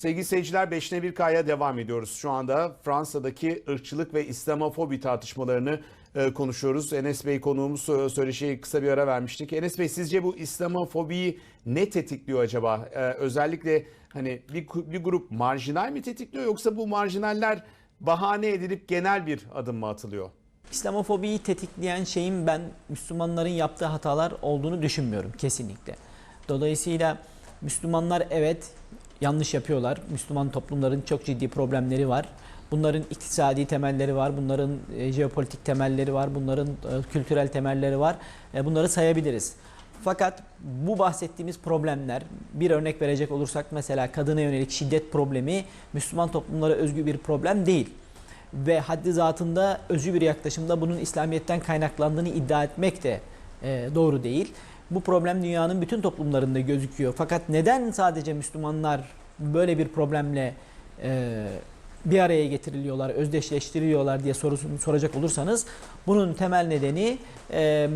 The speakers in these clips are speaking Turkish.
Sevgili seyirciler 5'ne 1 K'ya devam ediyoruz. Şu anda Fransa'daki ırkçılık ve İslamofobi tartışmalarını e, konuşuyoruz. Enes Bey konuğumuz e, söyleşiye kısa bir ara vermiştik. Enes Bey sizce bu İslamofobiyi ne tetikliyor acaba? E, özellikle hani bir, bir grup marjinal mi tetikliyor yoksa bu marjinaller bahane edilip genel bir adım mı atılıyor? İslamofobiyi tetikleyen şeyin ben Müslümanların yaptığı hatalar olduğunu düşünmüyorum kesinlikle. Dolayısıyla Müslümanlar evet yanlış yapıyorlar. Müslüman toplumların çok ciddi problemleri var. Bunların iktisadi temelleri var, bunların e, jeopolitik temelleri var, bunların e, kültürel temelleri var. E, bunları sayabiliriz. Fakat bu bahsettiğimiz problemler bir örnek verecek olursak mesela kadına yönelik şiddet problemi Müslüman toplumlara özgü bir problem değil ve haddi zatında özgü bir yaklaşımda bunun İslamiyet'ten kaynaklandığını iddia etmek de doğru değil. Bu problem dünyanın bütün toplumlarında gözüküyor. Fakat neden sadece Müslümanlar böyle bir problemle e, bir araya getiriliyorlar, özdeşleştiriliyorlar diye sorusunu soracak olursanız bunun temel nedeni e,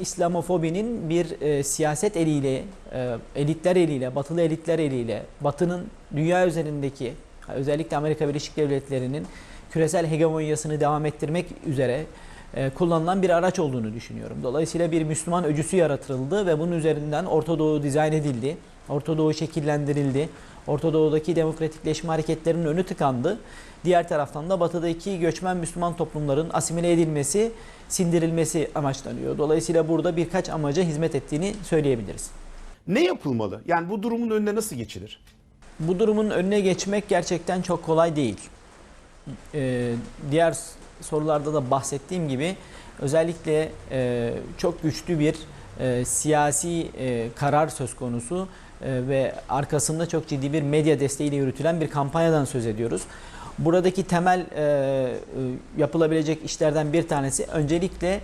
İslamofobinin bir e, siyaset eliyle, e, elitler eliyle, batılı elitler eliyle, batının dünya üzerindeki özellikle Amerika Birleşik Devletleri'nin küresel hegemonyasını devam ettirmek üzere kullanılan bir araç olduğunu düşünüyorum. Dolayısıyla bir Müslüman öcüsü yaratıldı ve bunun üzerinden Orta Doğu dizayn edildi. Orta Doğu şekillendirildi. Orta Doğu'daki demokratikleşme hareketlerinin önü tıkandı. Diğer taraftan da batıdaki göçmen Müslüman toplumların asimile edilmesi, sindirilmesi amaçlanıyor. Dolayısıyla burada birkaç amaca hizmet ettiğini söyleyebiliriz. Ne yapılmalı? Yani bu durumun önüne nasıl geçilir? Bu durumun önüne geçmek gerçekten çok kolay değil. Ee, diğer sorularda da bahsettiğim gibi özellikle e, çok güçlü bir e, siyasi e, karar söz konusu e, ve arkasında çok ciddi bir medya desteğiyle yürütülen bir kampanyadan söz ediyoruz. Buradaki temel e, e, yapılabilecek işlerden bir tanesi öncelikle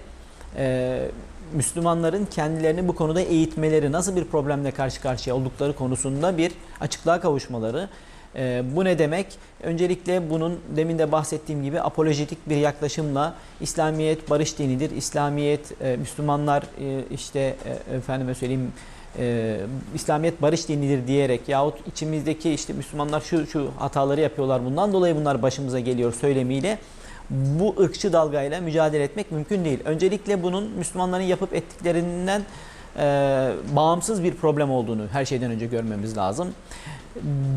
e, Müslümanların kendilerini bu konuda eğitmeleri, nasıl bir problemle karşı karşıya oldukları konusunda bir açıklığa kavuşmaları. E, bu ne demek? Öncelikle bunun demin de bahsettiğim gibi apolojetik bir yaklaşımla İslamiyet barış dinidir. İslamiyet e, Müslümanlar e, işte e, efendime söyleyeyim e, İslamiyet barış dinidir diyerek yahut içimizdeki işte Müslümanlar şu şu hataları yapıyorlar bundan dolayı bunlar başımıza geliyor söylemiyle bu ırkçı dalgayla mücadele etmek mümkün değil. Öncelikle bunun Müslümanların yapıp ettiklerinden e, bağımsız bir problem olduğunu her şeyden önce görmemiz lazım.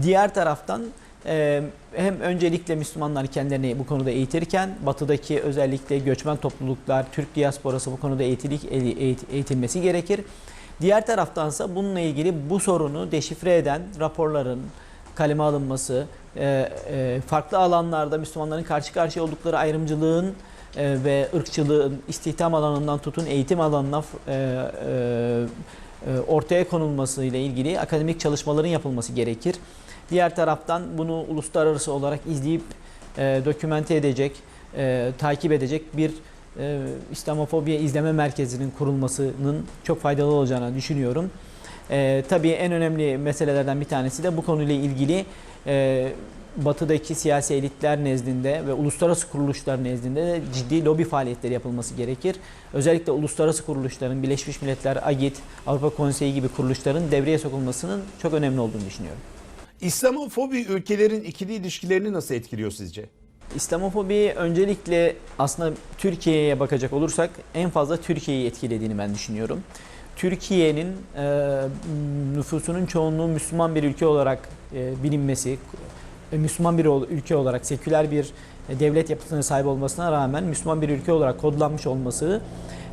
Diğer taraftan e, hem öncelikle Müslümanlar kendilerini bu konuda eğitirken batıdaki özellikle göçmen topluluklar, Türk diasporası bu konuda eğitilik, eğit- eğitilmesi gerekir. Diğer taraftansa bununla ilgili bu sorunu deşifre eden raporların kaleme alınması, e, e, farklı alanlarda Müslümanların karşı karşıya oldukları ayrımcılığın e, ve ırkçılığın istihdam alanından tutun eğitim alanına e, e, e, ortaya konulması ile ilgili akademik çalışmaların yapılması gerekir. Diğer taraftan bunu uluslararası olarak izleyip e, dokümente edecek, e, takip edecek bir e, İslamofobiya izleme merkezinin kurulmasının çok faydalı olacağını düşünüyorum. E, tabii en önemli meselelerden bir tanesi de bu konuyla ilgili e, batıdaki siyasi elitler nezdinde ve uluslararası kuruluşlar nezdinde de ciddi lobi faaliyetleri yapılması gerekir. Özellikle uluslararası kuruluşların, Birleşmiş Milletler, AGİT, Avrupa Konseyi gibi kuruluşların devreye sokulmasının çok önemli olduğunu düşünüyorum. İslamofobi ülkelerin ikili ilişkilerini nasıl etkiliyor sizce? İslamofobi öncelikle aslında Türkiye'ye bakacak olursak en fazla Türkiye'yi etkilediğini ben düşünüyorum. Türkiye'nin e, nüfusunun çoğunluğu Müslüman bir ülke olarak e, bilinmesi, Müslüman bir ülke olarak seküler bir e, devlet yapısına sahip olmasına rağmen Müslüman bir ülke olarak kodlanmış olması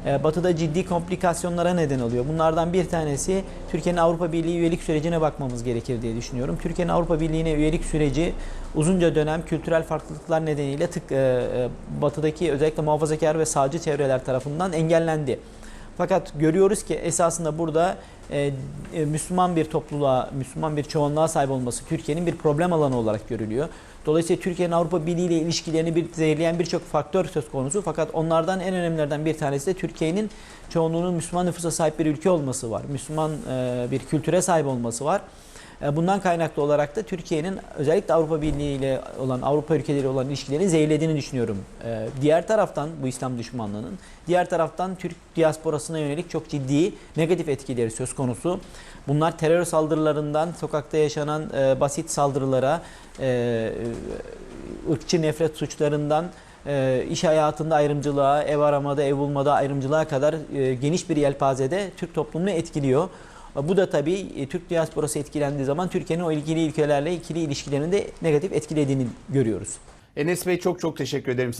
e, Batı'da ciddi komplikasyonlara neden oluyor. Bunlardan bir tanesi Türkiye'nin Avrupa Birliği üyelik sürecine bakmamız gerekir diye düşünüyorum. Türkiye'nin Avrupa Birliği'ne üyelik süreci uzunca dönem kültürel farklılıklar nedeniyle tık e, e, Batı'daki özellikle muhafazakar ve sağcı çevreler tarafından engellendi. Fakat görüyoruz ki esasında burada e, e, Müslüman bir topluluğa, Müslüman bir çoğunluğa sahip olması Türkiye'nin bir problem alanı olarak görülüyor. Dolayısıyla Türkiye'nin Avrupa Birliği ile ilişkilerini bir zehirleyen birçok faktör söz konusu. Fakat onlardan en önemlilerden bir tanesi de Türkiye'nin çoğunluğunun Müslüman nüfusa sahip bir ülke olması var. Müslüman e, bir kültüre sahip olması var. E, Bundan kaynaklı olarak da Türkiye'nin özellikle Avrupa Birliği ile olan Avrupa ülkeleri olan ilişkilerini zehirlediğini düşünüyorum. E, Diğer taraftan bu İslam düşmanlığının diğer taraftan Türk diasporasına yönelik çok ciddi negatif etkileri söz konusu. Bunlar terör saldırılarından sokakta yaşanan e, basit saldırılara, ırkçı nefret suçlarından iş hayatında ayrımcılığa, ev aramada, ev bulmada ayrımcılığa kadar geniş bir yelpazede Türk toplumunu etkiliyor. Bu da tabii e, Türk diasporası etkilendiği zaman Türkiye'nin o ilgili ülkelerle ikili ilişkilerini de negatif etkilediğini görüyoruz. Enes Bey çok çok teşekkür ederim.